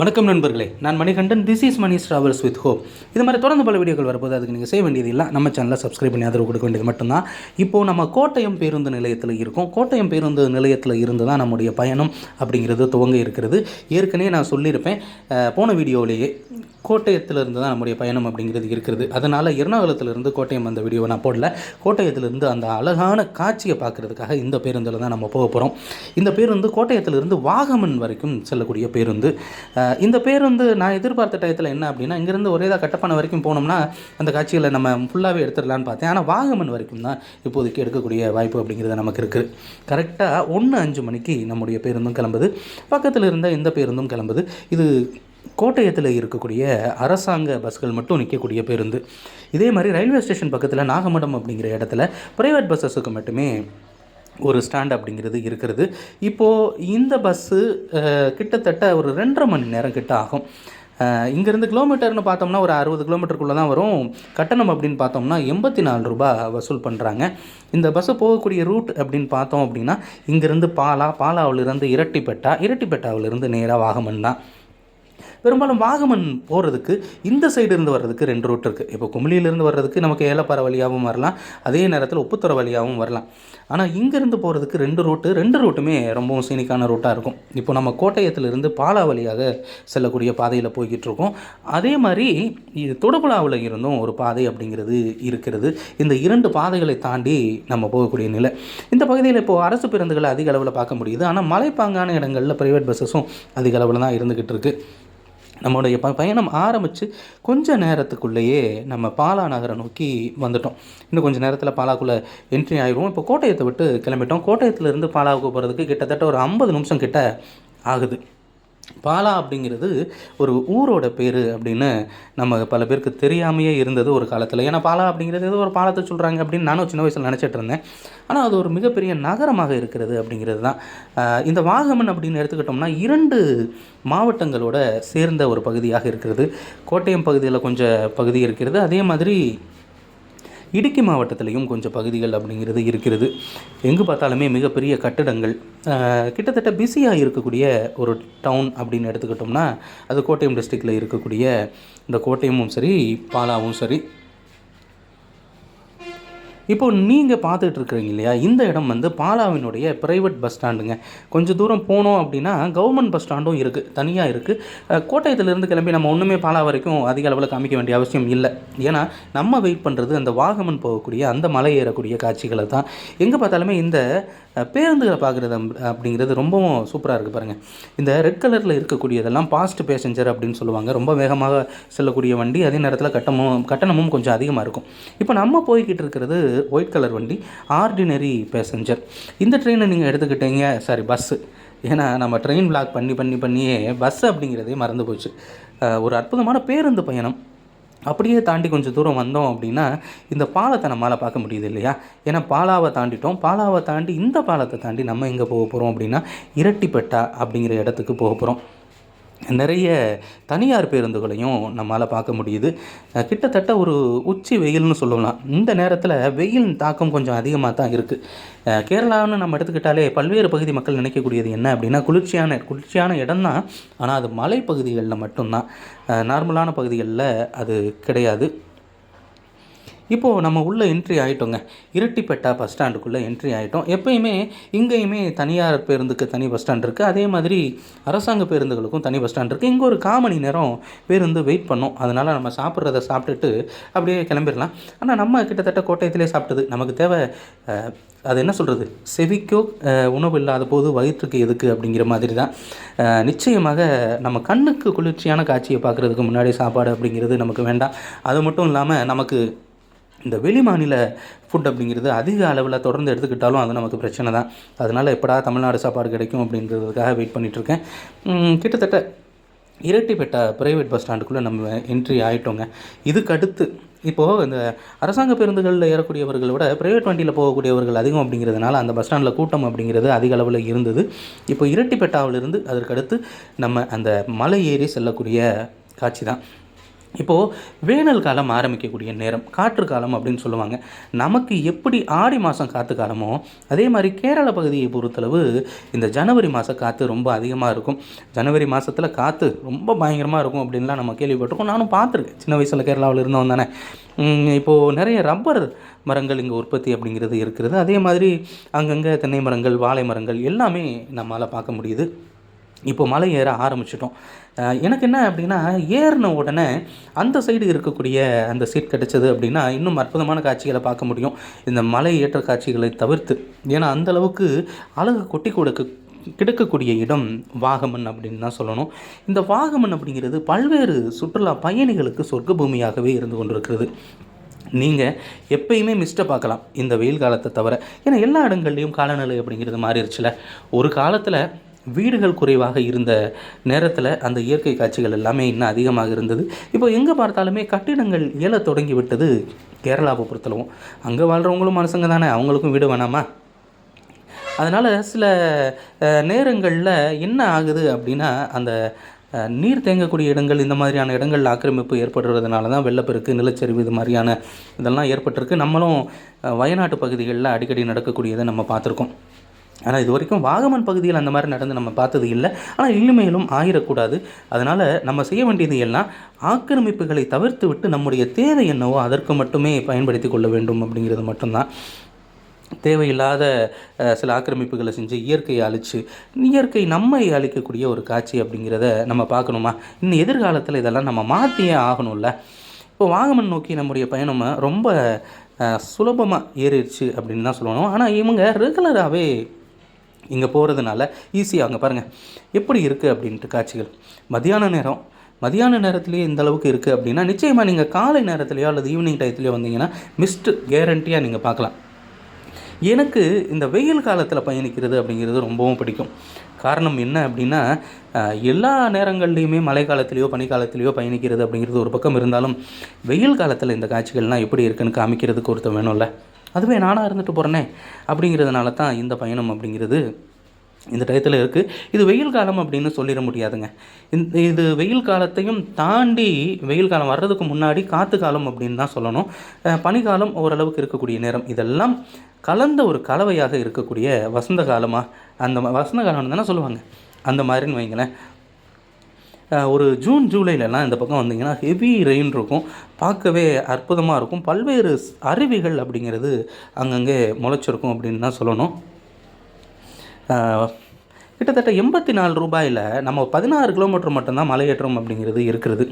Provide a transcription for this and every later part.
வணக்கம் நண்பர்களே. நான் Manikandan. This is Mani travels with hope இது மாதிரி தொடர்ந்து பல வீடியோக்கள் வரப்போது அதுக்கு நீங்கள் செய்ய வேண்டியது இல்லை. நம்ம சேனலை சப்ஸ்கிரைப் பண்ணி ஆதரவு கொடுக்க வேண்டியது மட்டும்தான். இப்போது நம்ம கோட்டயம் பேருந்து நிலையத்தில் இருக்கோம். கோட்டயம் பேருந்து நிலையத்தில் இருந்து தான் நம்முடைய பயணம் அப்படிங்கிறது துவங்க இருக்கிறது. ஏற்கனவே நான் சொல்லியிருப்பேன். போன வீடியோவிலேயே கோட்டயத்திலிருந்து தான் நம்முடைய பயணம் அப்படிங்கிறது இருக்கிறது. அதனால் எர்ணாகுளத்திலிருந்து கோட்டயம் அந்த வீடியோவை நான் போடல. கோட்டயத்திலிருந்து அந்த அழகான காட்சியை பார்க்குறதுக்காக இந்த பேருந்தில் தான் நம்ம போக போகிறோம் இந்த பேருந்து கோட்டயத்திலிருந்து வாகமன் வரைக்கும் செல்லக்கூடிய பேருந்து. இந்த இந்த பேருந்து நான் எதிர்பார்த்த டயத்தில் என்ன அப்படின்னா இங்கேருந்து ஒரே தான் கட்டப்பான வரைக்கும் போனோம்னா அந்த காட்சிகளை நம்ம ஃபுல்லாகவே எடுத்துடலான்னு பார்த்தேன். ஆனால் வாகமன் வரைக்கும் தான் இப்போதைக்கு எடுக்கக்கூடிய வாய்ப்பு அப்படிங்கிறது நமக்கு இருக்குது கரெக்டாக ஒன்று அஞ்சு மணிக்கு நம்முடைய பேருந்தும் கிளம்புது. பக்கத்தில் இருந்த இந்த பேருந்தும் கிளம்புது. இது கோட்டயத்தில் இருக்கக்கூடிய அரசாங்க பஸ்கள் மட்டும் நிற்கக்கூடிய பேருந்து. இதே மாதிரி ரயில்வே ஸ்டேஷன் பக்கத்தில் நாகமடம் அப்படிங்கிற இடத்துல ப்ரைவேட் பஸ்ஸஸுக்கு மட்டுமே ஒரு ஸ்டாண்ட் அப்படிங்கிறது இருக்கிறது. இப்போது இந்த பஸ்ஸு கிட்டத்தட்ட ஒரு ரெண்டரை மணி நேரம் கிட்ட ஆகும். இங்கேருந்து கிலோமீட்டர்னு பார்த்தோம்னா ஒரு அறுபது கிலோமீட்டருக்குள்ளே தான் வரும். கட்டணம் அப்படின்னு பார்த்தோம்னா எண்பத்தி நாலு ரூபாய் வசூல் பண்ணுறாங்க இந்த பஸ்ஸு போகக்கூடிய ரூட் அப்படின்னு பார்த்தோம் அப்படின்னா இங்கேருந்து பாலா பாலாவிலிருந்து இரட்டிப்பெட்டா இரட்டிப்பெட்டாவிலிருந்து நேராக வாகமன் தான். பெரும்பாலும் வாகமன் போகிறதுக்கு இந்த சைடு இருந்து வர்றதுக்கு ரெண்டு ரூட் இருக்குது இப்போ குமிளியிலேருந்து வர்றதுக்கு நமக்கு ஏலப்பாறை வழியாகவும் வரலாம். அதே நேரத்தில் உப்புத்துறை வழியாகவும் வரலாம். ஆனால் இங்கேருந்து போகிறதுக்கு ரெண்டு ரூட்டு ரெண்டு ரூட்டுமே ரொம்பவும் சீனிக்கான ரூட்டாக இருக்கும். இப்போ நம்ம கோட்டயத்திலிருந்து பாலா வழியாக செல்லக்கூடிய பாதையில் போய்கிட்டு இருக்கோம். அதே மாதிரி இது தொடுபுழாவில் இருந்தும் ஒரு பாதை அப்படிங்கிறது இருக்கிறது. இந்த இரண்டு பாதைகளை தாண்டி நம்ம போகக்கூடிய நிலை. இந்த பகுதியில் இப்போது அரசு பேருந்துகளை அதிக அளவில் பார்க்க முடியுது. ஆனால் மலைப்பாங்கான இடங்களில் ப்ரைவேட் பஸ்ஸஸும் அதிக அளவில் தான் இருந்துக்கிட்டு இருக்குது நம்மளுடைய ப பயணம் ஆரம்பித்து கொஞ்ச நேரத்துக்குள்ளேயே நம்ம பாலா நகரை நோக்கி வந்துட்டோம். இன்னும் கொஞ்சம் நேரத்தில் பாலாக்குள்ளே என்ட்ரி ஆகிடுவோம் இப்போ கோட்டயத்தை விட்டு கிளம்பிட்டோம். கோட்டயத்துலேருந்து பாலாவுக்கு போகிறதுக்கு கிட்டத்தட்ட ஒரு ஐம்பது நிமிஷம் கிட்ட ஆகுது. பாலா அப்படிங்கிறது ஒரு ஊரோட பேர் அப்படின்னு நம்ம பல பேருக்கு தெரியாமையே இருந்தது ஒரு காலத்தில். ஏன்னா பாலா அப்படிங்கிறது ஏதோ ஒரு பாலத்தை சொல்கிறாங்க அப்படின்னு நானும் சின்ன வயசில் நினச்சிட்டு இருந்தேன். ஆனால் அது ஒரு மிகப்பெரிய நகரமாக இருக்கிறது அப்படிங்கிறது தான். இந்த வாகமன் அப்படின்னு எடுத்துக்கிட்டோம்னா இரண்டு மாவட்டங்களோட சேர்ந்த ஒரு பகுதியாக இருக்கிறது. கோட்டயம் பகுதியில் கொஞ்சம் பகுதி இருக்கிறது. அதே மாதிரி இடுக்கி மாவட்டத்திலையும் கொஞ்சம் பகுதிகள் அப்படிங்கிறது இருக்கிறது. எங்கு பார்த்தாலுமே மிகப்பெரிய கட்டிடங்கள் கிட்டத்தட்ட பிஸியாக இருக்கக்கூடிய ஒரு டவுன் அப்படின்னு எடுத்துக்கிட்டோம்னா அது கோட்டயம் டிஸ்ட்ரிக்டில் இருக்கக்கூடிய இந்த கோட்டயமும் சரி பாலாவும் சரி இப்போ நீங்கள் பார்த்துட்டு இருக்கிறீங்க இல்லையா? இந்த இடம் வந்து பாலாவினுடைய ப்ரைவேட் பஸ் ஸ்டாண்டுங்க கொஞ்சம் தூரம் போனோம் அப்படின்னா கவர்மெண்ட் பஸ் ஸ்டாண்டும் இருக்குது தனியாக இருக்குது கோட்டயத்திலேருந்து கிளம்பி நம்ம ஒன்றுமே பாலா வரைக்கும் அதிக அளவில் காமிக்க வேண்டிய அவசியம் இல்லை. ஏன்னா நம்ம வெயிட் பண்ணுறது அந்த வாகமன் போகக்கூடிய அந்த மலை ஏறக்கூடிய காட்சிகளை தான் எங்கே பார்த்தாலுமே இந்த பேருந்துகளை பார்க்குறது அப்படிங்கிறது ரொம்பவும் சூப்பராக இருக்குது பாருங்கள் இந்த ரெட் கலரில் இருக்கக்கூடியதெல்லாம் பாஸ்ட் பேசஞ்சர் அப்படின்னு சொல்லுவாங்க. ரொம்ப வேகமாக செல்லக்கூடிய வண்டி அதே நேரத்தில் கட்டமும் கட்டணமும் கொஞ்சம் அதிகமாக இருக்கும். இப்போ நம்ம போய்கிட்டு இருக்கிறது ஒயிட் கலர் வண்டி ஆர்டினரி பேசஞ்சர் இந்த ட்ரெயினை நீங்கள் எடுத்துக்கிட்டீங்க சாரி பஸ்ஸு ஏன்னா நம்ம ட்ரெயின் பிளாக் பண்ணி பண்ணி பண்ணியே பஸ் அப்படிங்கிறதே மறந்து போச்சு. ஒரு அற்புதமான பேருந்து பயணம். அப்படியே தாண்டி கொஞ்சம் தூரம் வந்தோம் அப்படின்னா இந்த பாலத்தை நம்மளால் பார்க்க முடியுது இல்லையா? ஏன்னா பாலாவை தாண்டிட்டோம். பாலாவை தாண்டி இந்த பாலத்தை தாண்டி நம்ம எங்கே போக போகிறோம் அப்படின்னா இரட்டிப்பட்டா அப்படிங்கிற இடத்துக்கு போக போகிறோம் நிறைய தனியார் பேருந்துகளையும் நம்மளால் பார்க்க முடியுது. கிட்டத்தட்ட ஒரு உச்சி வெயில்னு சொல்லலாம். இந்த நேரத்தில் வெயில் தாக்கம் கொஞ்சம் அதிகமாக தான் இருக்குது கேரளான்னு நம்ம எடுத்துக்கிட்டாலே பல்வேறு பகுதி மக்கள் நினைக்கக்கூடியது என்ன அப்படின்னா குளிர்ச்சியான குளிர்ச்சியான இடம் தான் ஆனால் அது மலைப்பகுதிகளில் மட்டும்தான். நார்மலான பகுதிகளில் அது கிடையாது. இப்போது நம்ம உள்ளே என்ட்ரி ஆகிட்டோங்க இரட்டிப்பேட்டா பஸ் ஸ்டாண்டுக்குள்ளே என்ட்ரி ஆகிட்டோம் எப்பயுமே இங்கேயுமே தனியார் பேருந்துக்கு தனி பஸ் ஸ்டாண்ட் இருக்குது அதே மாதிரி அரசாங்க பேருந்துகளுக்கும் தனி பஸ் ஸ்டாண்ட் இருக்குது இங்கே ஒரு கால் மணி நேரம் பேருந்து வெயிட் பண்ணோம். அதனால் நம்ம சாப்பிட்றத சாப்பிட்டுட்டு அப்படியே கிளம்பிடலாம். ஆனால் நம்ம கிட்டத்தட்ட கோட்டயத்திலே சாப்பிட்டது. நமக்கு தேவை அது என்ன சொல்கிறது செவிக்கோ உணவு இல்லாத போது வயிற்றுக்கு எதுக்கு அப்படிங்கிற மாதிரி தான். நிச்சயமாக நம்ம கண்ணுக்கு குளிர்ச்சியான காட்சியை பார்க்குறதுக்கு முன்னாடி சாப்பாடு அப்படிங்கிறது நமக்கு வேண்டாம். அது மட்டும் இல்லாமல் நமக்கு இந்த வெளி மாநில ஃபுட் அப்படிங்கிறது அதிக அளவில் தொடர்ந்து எடுத்துக்கிட்டாலும் அது நமக்கு பிரச்சனை தான். அதனால் எப்படா தமிழ்நாடு சாப்பாடு கிடைக்கும் அப்படின்றதுக்காக வெயிட் பண்ணிகிட்ருக்கேன் கிட்டத்தட்ட இரட்டிப்பேட்டா ப்ரைவேட் பஸ் ஸ்டாண்டுக்குள்ளே நம்ம என்ட்ரி ஆகிட்டோங்க இதுக்கடுத்து இப்போது இந்த அரசாங்க பேருந்துகளில் ஏறக்கூடியவர்களை விட ப்ரைவேட் வண்டியில் போகக்கூடியவர்கள் அதிகம் அப்படிங்கிறதுனால அந்த பஸ் ஸ்டாண்டில் கூட்டம் அப்படிங்கிறது அதிக அளவில் இருந்தது. இப்போ இரட்டிப்பேட்டாவிலிருந்து அதற்கடுத்து நம்ம அந்த மலை ஏறி செல்லக்கூடிய காட்சி தான். இப்போது வேனல் காலம் ஆரம்பிக்கக்கூடிய நேரம் காற்று காலம் அப்படின்னு சொல்லுவாங்க. நமக்கு எப்படி ஆடி மாதம் காற்று காலமோ அதே மாதிரி கேரள பகுதியை பொறுத்தளவு இந்த ஜனவரி மாதம் காற்று ரொம்ப அதிகமாக இருக்கும். ஜனவரி மாதத்தில் காற்று ரொம்ப பயங்கரமாக இருக்கும் அப்படின்லாம் நம்ம கேள்விப்பட்டிருக்கோம். நானும் பார்த்துருக்கேன். சின்ன வயசில் கேரளாவில் இருந்தவன் தானே. இப்போது நிறைய ரப்பர் மரங்கள் இங்கே உற்பத்தி அப்படிங்கிறது இருக்கிறது. அதே மாதிரி அங்கங்கே தென்னை மரங்கள் வாழை மரங்கள் எல்லாமே நம்மளால் பார்க்க முடியுது. இப்போ மலை ஏற ஆரம்பிச்சிட்டோம். எனக்கு என்ன அப்படின்னா ஏறின உடனே அந்த சைடு இருக்கக்கூடிய அந்த சீட் கிடைச்சது அப்படின்னா இன்னும் அற்புதமான காட்சிகளை பார்க்க முடியும். இந்த மலை ஏற்ற காட்சிகளை தவிர்த்து. ஏன்னா அந்த அளவுக்கு அழகு கொட்டி கொடுக்க கிடக்கக்கூடிய இடம் வாகமன் அப்படின்னு தான் சொல்லணும். இந்த வாகமன் அப்படிங்கிறது பல்வேறு சுற்றுலா பயணிகளுக்கு சொர்க்க பூமியாகவே இருந்து கொண்டிருக்கிறது. நீங்கள் எப்பயுமே மிஸ்ட்டை பார்க்கலாம் இந்த வெயில் காலத்தை தவிர. ஏன்னா எல்லா இடங்கள்லையும் காலநிலை அப்படிங்கிறது மாறிடுச்சுல ஒரு காலத்தில் வீடுகள் குறைவாக இருந்த நேரத்தில் அந்த இயற்கை காட்சிகள் எல்லாமே இன்னும் அதிகமாக இருந்தது. இப்போ எங்கே பார்த்தாலுமே கட்டிடங்கள் எழத் தொடங்கி விட்டது கேரளாவை பொறுத்தளவும். அங்கே வாழ்கிறவங்களும் மனுஷங்க தானே அவங்களுக்கும் வீடு வேணாமா? அதனால் சில நேரங்களில் என்ன ஆகுது அப்படின்னா அந்த நீர் தேங்கக்கூடிய இடங்கள் இந்த மாதிரியான இடங்கள் ஆக்கிரமிப்பு ஏற்படுறதுனால தான் வெள்ளப்பெருக்கு நிலச்சரிவு இது மாதிரியான இதெல்லாம் ஏற்பட்டிருக்கு. நம்மளும் வயநாட்டு பகுதிகளில் அடிக்கடி நடக்கக்கூடியதை நம்ம பார்த்துருக்கோம். ஆனால் இது வரைக்கும் வாகமன் பகுதியில் அந்த மாதிரி நடந்து நம்ம பார்த்தது இல்லை. ஆனால் இனிமேலும் ஆயிடக்கூடாது அதனால் நம்ம செய்ய வேண்டியது எல்லாம் ஆக்கிரமிப்புகளை தவிர்த்து விட்டு நம்முடைய தேவை என்னவோ அதற்கு மட்டுமே பயன்படுத்தி கொள்ள வேண்டும் அப்படிங்கிறது மட்டும்தான். தேவையில்லாத சில ஆக்கிரமிப்புகளை செஞ்சு இயற்கையை அழித்து இயற்கை நம்மை அழிக்கக்கூடிய ஒரு காட்சி அப்படிங்கிறத நம்ம பார்க்கணுமா? இன்னும் எதிர்காலத்தில் இதெல்லாம் நம்ம மாற்றியே ஆகணும்ல. இப்போ வாகமன் நோக்கி நம்முடைய பயணம் ரொம்ப சுலபமாக ஏறிடுச்சு அப்படின்னு தான் சொல்லணும். ஆனால் இவங்க ரெகுலராகவே இங்கே போகிறதுனால ஈஸியாக அங்கே பாருங்கள் எப்படி இருக்குது அப்படின்ட்டு காட்சிகள். மதியான நேரம். மதியான நேரத்துலேயே இந்த அளவுக்கு இருக்குது அப்படின்னா நிச்சயமாக நீங்கள் காலை நேரத்துலையோ அல்லது ஈவினிங் டயத்துலையோ வந்தீங்கன்னா மிஸ்ட் கேரண்டியாக நீங்கள் பார்க்கலாம். எனக்கு இந்த வெயில் காலத்தில் பயணிக்கிறது அப்படிங்கிறது ரொம்பவும் பிடிக்கும். காரணம் என்ன அப்படின்னா எல்லா நேரங்கள்லேயுமே மழை காலத்துலேயோ பனிக்காலத்துலேயோ பயணிக்கிறது அப்படிங்கிறது ஒரு பக்கம் இருந்தாலும் வெயில் காலத்தில் இந்த காட்சிகள்லாம் எப்படி இருக்குன்னு காமிக்கிறதுக்கு ஒருத்தன் வேணும்ல. அதுவே நானாக இருந்துட்டு போகிறேனே அப்படிங்கிறதுனால தான் இந்த பயணம் அப்படிங்கிறது இந்த டயத்தில் இருக்குது இது வெயில் காலம் அப்படின்னு சொல்லிட முடியாதுங்க. இந்த இது வெயில் காலத்தையும் தாண்டி வெயில் காலம் வர்றதுக்கு முன்னாடி காற்று காலம் அப்படின்னு தான் சொல்லணும். பனிக்காலம் ஓரளவுக்கு இருக்கக்கூடிய நேரம். இதெல்லாம் கலந்த ஒரு கலவையாக இருக்கக்கூடிய வசந்த காலமாக அந்த வசந்த காலம்னு தானே சொல்லுவாங்க. அந்த மாதிரின்னு வைங்களேன். ஒரு ஜூன் ஜூலைலலாம் இந்த பக்கம் வந்தீங்கன்னா ஹெவி ரெயின் இருக்கும். பார்க்கவே அற்புதமாக இருக்கும். பல்வேறு அருவிகள் அப்படிங்கிறது அங்கங்கே முளைச்சிருக்கும் அப்படின்னு தான் சொல்லணும். கிட்டத்தட்ட எண்பத்தி நாலு ரூபாயில் நம்ம பதினாறு கிலோமீட்டர் மட்டும்தான் மலையேற்றம் அப்படிங்கிறது இருக்கிறது.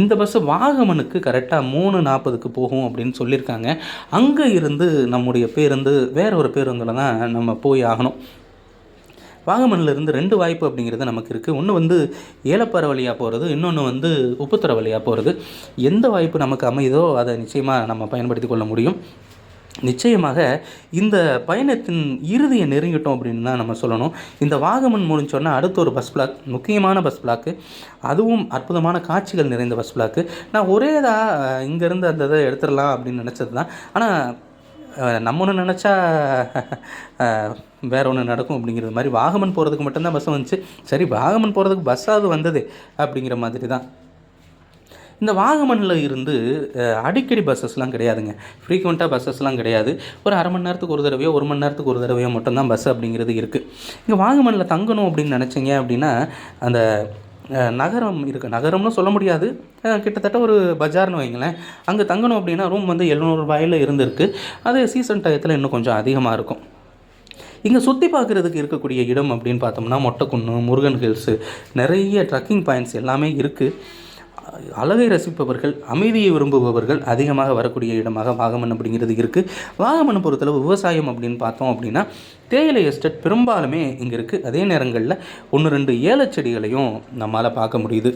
இந்த பஸ்ஸு வாகமனுக்கு கரெக்டாக மூணு நாற்பதுக்கு போகும் அப்படின்னு சொல்லியிருக்காங்க. அங்கே இருந்து நம்முடைய பேருந்து வேற ஒரு பேருந்தில் தான் நம்ம போய் ஆகணும். வாகமன்ல இருந்து ரெண்டு வாய்ப்பு அப்படிங்கிறது நமக்கு இருக்குது ஒன்று வந்து ஏலப்பாறை வழியாக போகிறது இன்னொன்று வந்து உப்புத்துறை வழியாக போகிறது எந்த வாய்ப்பு நமக்கு அமையுதோ அதை நிச்சயமாக நம்ம பயன்படுத்தி கொள்ள முடியும். நிச்சயமாக இந்த பயணத்தின் இறுதியை நெருங்கிட்டோம் அப்படின்னு தான் நம்ம சொல்லணும். இந்த வாகமன் முடிஞ்சோன்னா அடுத்த ஒரு பஸ் பிளாக் முக்கியமான பஸ் பிளாக்கு அதுவும் அற்புதமான காட்சிகள் நிறைந்த பஸ் பிளாக்கு நான் ஒரே இதாக இங்கேருந்து அந்த இதை எடுத்துடலாம் அப்படின்னு நினச்சது தான் ஆனால் நம்ம ஒன்று நினச்சா வேறு ஒன்று நடக்கும் அப்படிங்கிறது மாதிரி வாகமன் போகிறதுக்கு மட்டும்தான் பஸ் வந்துச்சு. சரி வாகமன் போகிறதுக்கு பஸ்ஸாவது வந்தது அப்படிங்கிற மாதிரி தான் இந்த வாகமனில் இருந்து அடிக்கடி பஸ்ஸஸ்லாம் கிடையாதுங்க. ஃப்ரீக்வெண்ட்டாக பஸ்ஸஸ்லாம் கிடையாது. ஒரு அரை மணி நேரத்துக்கு ஒரு தடவையோ ஒரு மணி நேரத்துக்கு ஒரு தடவையோ மட்டும்தான் பஸ் அப்படிங்கிறது இருக்குது இங்கே வாகமனில் தங்கணும் அப்படின்னு நினச்சிங்க அப்படின்னா அந்த நகரம் இருக்குது நகரம்னு சொல்ல முடியாது. கிட்டத்தட்ட ஒரு பஜார்னு வைங்களேன். அங்கே தங்கணும் அப்படின்னா ரூம் வந்து எழுநூறுபாயில் இருந்திருக்கு. அது சீசன் டயத்தில் இன்னும் கொஞ்சம் அதிகமாக இருக்கும். இங்கே சுற்றி பார்க்குறதுக்கு இருக்கக்கூடிய இடம் அப்படின்னு பார்த்தோம்னா மொட்டைக்குன்னு முருகன் ஹில்ஸு நிறைய ட்ரக்கிங் பாயிண்ட்ஸ் எல்லாமே இருக்குது அழகை ரசிப்பவர்கள் அமைதியை விரும்புபவர்கள் அதிகமாக வரக்கூடிய இடமாக வாகமன் அப்படிங்கிறது இருக்குது வாகமனை பொறுத்தளவு விவசாயம் அப்படின்னு பார்த்தோம் அப்படின்னா தேயிலை எஸ்டேட் பெரும்பாலுமே இங்கே இருக்குது அதே நேரங்களில் ஒன்று ரெண்டு ஏலச்செடிகளையும் நம்மளால் பார்க்க முடியுது.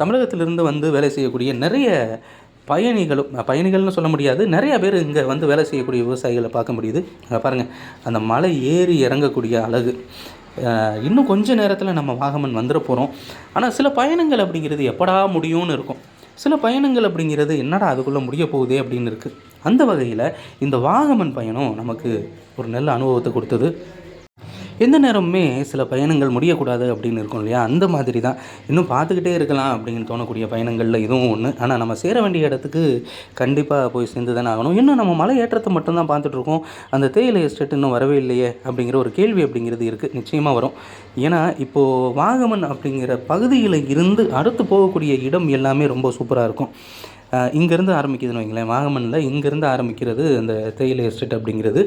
தமிழகத்திலிருந்து வந்து வேலை செய்யக்கூடிய நிறைய பயணிகளும் பயணிகள்னு சொல்ல முடியாது நிறைய பேர் இங்கே வந்து வேலை செய்யக்கூடிய விவசாயிகளை பார்க்க முடியுது. அங்க பாருங்கள் அந்த மலை ஏறி இறங்கக்கூடிய அழகு. இன்னும் கொஞ்ச நேரத்தில் நம்ம வாகமன் வந்துட போகிறோம் ஆனால் சில பயணங்கள் அப்படிங்கிறது எப்படா முடியும்னு இருக்கும். சில பயணங்கள் அப்படிங்கிறது என்னடா அதுக்குள்ளே முடிய போகுதே அப்படின்னு இருக்குது அந்த வகையில் இந்த வாகமன் பயணம் நமக்கு ஒரு நல்ல அனுபவத்தை கொடுத்தது. எந்த நேரமுமே சில பயணங்கள் முடியக்கூடாது அப்படின்னு இருக்கும் இல்லையா? அந்த மாதிரி தான். இன்னும் பார்த்துக்கிட்டே இருக்கலாம் அப்படின்னு தோணக்கூடிய பயணங்களில் இதுவும் ஒன்று ஆனால் நம்ம சேர வேண்டிய இடத்துக்கு கண்டிப்பாக போய் சேர்ந்து தானே ஆகணும். இன்னும் நம்ம மலை ஏற்றத்தை மட்டும்தான் பார்த்துட்ருக்கோம் அந்த தேயிலை எஸ்டேட் இன்னும் வரவே இல்லையே அப்படிங்கிற ஒரு கேள்வி அப்படிங்கிறது இருக்குது நிச்சயமாக வரும். ஏன்னா இப்போது வாகமன் அப்படிங்கிற பகுதியில் இருந்து அடுத்து போகக்கூடிய இடம் எல்லாமே ரொம்ப சூப்பராக இருக்கும். இங்கேருந்து ஆரம்பிக்குதுன்னு வைங்களேன். வாகமனில் இங்கேருந்து ஆரம்பிக்கிறது அந்த தேயிலை எஸ்டேட் அப்படிங்கிறது.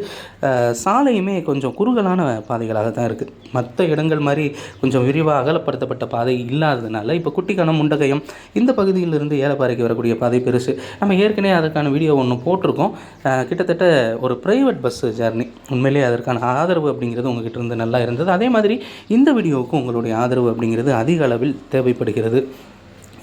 சாலையுமே கொஞ்சம் குறுகலான பாதைகளாக தான் இருக்குது மற்ற இடங்கள் மாதிரி கொஞ்சம் விரிவாக அகலப்படுத்தப்பட்ட பாதை இல்லாததுனால இப்போ குட்டிக்கான முண்டகையம் இந்த பகுதியிலிருந்து ஏலப்பாறைக்கு வரக்கூடிய பாதை பெருசு. நம்ம ஏற்கனவே அதற்கான வீடியோ ஒன்று போட்டிருக்கோம். கிட்டத்தட்ட ஒரு ப்ரைவேட் பஸ் ஜேர்னி உண்மையிலேயே அதற்கான ஆதரவு அப்படிங்கிறது உங்ககிட்ட இருந்து நல்லா இருந்தது. அதே மாதிரி இந்த வீடியோவுக்கும் உங்களுடைய ஆதரவு அப்படிங்கிறது அதிக அளவில் தேவைப்படுகிறது.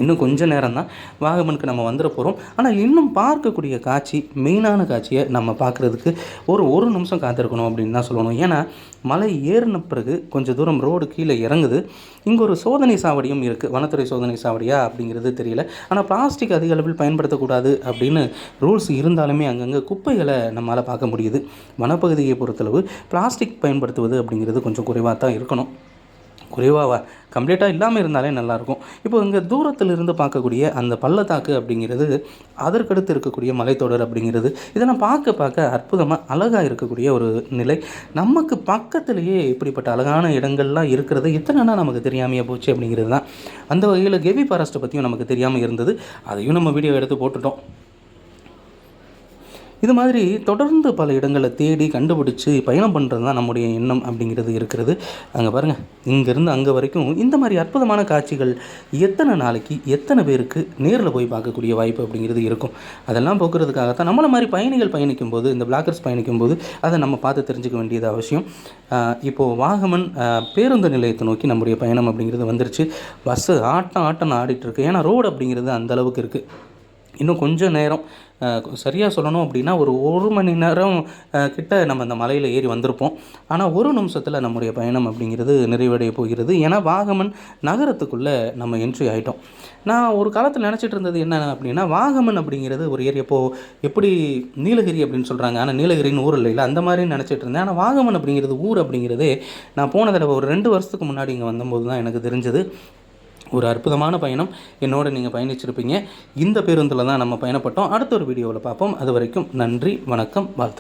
இன்னும் கொஞ்ச நேரம் தான் வாகமனுக்கு நம்ம வந்துட போகிறோம் ஆனால் இன்னும் பார்க்கக்கூடிய காட்சி மெயினான காட்சியை நம்ம பார்க்குறதுக்கு ஒரு ஒரு நிமிஷம் காத்திருக்கணும் அப்படின்னு தான் சொல்லணும். ஏன்னா மலை ஏறின பிறகு கொஞ்சம் தூரம் ரோடு கீழே இறங்குது. இங்கே ஒரு சோதனை சாவடியும் இருக்குது வனத்துறை சோதனை சாவடியா அப்படிங்கிறது தெரியல. ஆனால் பிளாஸ்டிக் அதிக அளவில் பயன்படுத்தக்கூடாது அப்படின்னு ரூல்ஸ் இருந்தாலுமே அங்கங்கே குப்பைகளை நம்மளால் பார்க்க முடியுது. வனப்பகுதியை பொறுத்தளவு பிளாஸ்டிக் பயன்படுத்துவது அப்படிங்கிறது கொஞ்சம் குறைவாக தான் இருக்கணும். குறைவாக கம்ப்ளீட்டாக இல்லாமல் இருந்தாலே நல்லாயிருக்கும் இப்போ இங்கே தூரத்தில் இருந்து பார்க்கக்கூடிய அந்த பள்ளத்தாக்கு அப்படிங்கிறது அதற்கடுத்து இருக்கக்கூடிய மலைத்தொடர் அப்படிங்கிறது இதெல்லாம் பார்க்க பார்க்க அற்புதமாக அழகாக இருக்கக்கூடிய ஒரு நிலை. நமக்கு பக்கத்திலேயே இப்படிப்பட்ட அழகான இடங்கள்லாம் இருக்கிறது இத்தனைனா நமக்கு தெரியாமையே போச்சு அப்படிங்கிறது தான். அந்த வகையில் கெவி ஃபாரஸ்ட்டை பற்றியும் நமக்கு தெரியாமல் இருந்தது. அதையும் நம்ம வீடியோ எடுத்து போட்டுட்டோம். இது மாதிரி தொடர்ந்து பல இடங்களை தேடி கண்டுபிடிச்சி பயணம் பண்ணுறது தான் நம்முடைய எண்ணம் அப்படிங்கிறது இருக்கிறது. அங்கே பாருங்கள் இங்கேருந்து அங்கே வரைக்கும் இந்த மாதிரி அற்புதமான காட்சிகள் எத்தனை நாளைக்கு எத்தனை பேருக்கு நேரில் போய் பார்க்கக்கூடிய வாய்ப்பு அப்படிங்கிறது இருக்கும். அதெல்லாம் போக்குறதுக்காகத்தான் நம்மளை மாதிரி பயணிகள் பயணிக்கும் போது இந்த பிளாக்கர்ஸ் பயணிக்கும் போது அதை நம்ம பார்த்து தெரிஞ்சுக்க வேண்டியது அவசியம். இப்போது வாகமன் பேருந்து நிலையத்தை நோக்கி நம்முடைய பயணம் அப்படிங்கிறது வந்துருச்சு. பஸ்ஸு ஆட்டம் ஆட்டம் ஆடிட்டு இருக்கு. ஏன்னா ரோடு அப்படிங்கிறது அந்த அளவுக்கு இருக்குது இன்னும் கொஞ்சம் நேரம் சரியாக சொல்லணும் அப்படின்னா ஒரு ஒரு மணி நேரம் கிட்ட நம்ம அந்த மலையில் ஏறி வந்திருப்போம். ஆனால் ஒரு நிமிஷத்தில் நம்முடைய பயணம் அப்படிங்கிறது நிறைவடைய போகிறது. ஏன்னா வாகமன் நகரத்துக்குள்ளே நம்ம என்ட்ரி ஆகிட்டோம் நான் ஒரு காலத்தில் நினச்சிட்டு இருந்தது என்ன அப்படின்னா வாகமன் அப்படிங்கிறது ஒரு ஏரியா இப்போது எப்படி நீலகிரி அப்படின்னு சொல்கிறாங்க ஆனால் நீலகிரின்னு ஊர் இல்லை அந்த மாதிரி நினச்சிட்டு இருந்தேன். ஆனால் வாகமன் அப்படிங்கிறது ஊர் அப்படிங்கிறதே நான் போன தடவை ஒரு ரெண்டு வருஷத்துக்கு முன்னாடி இங்கே வந்தபோது தான் எனக்கு தெரிஞ்சது. ஒரு அற்புதமான பயணம். என்னோட நீங்கள் பயணிச்சிருப்பீங்க. இந்த பேருந்தில் தான் நம்ம பயணப்பட்டோம். அடுத்த ஒரு வீடியோவில் பார்ப்போம். அது வரைக்கும் நன்றி வணக்கம் வாழ்த்து.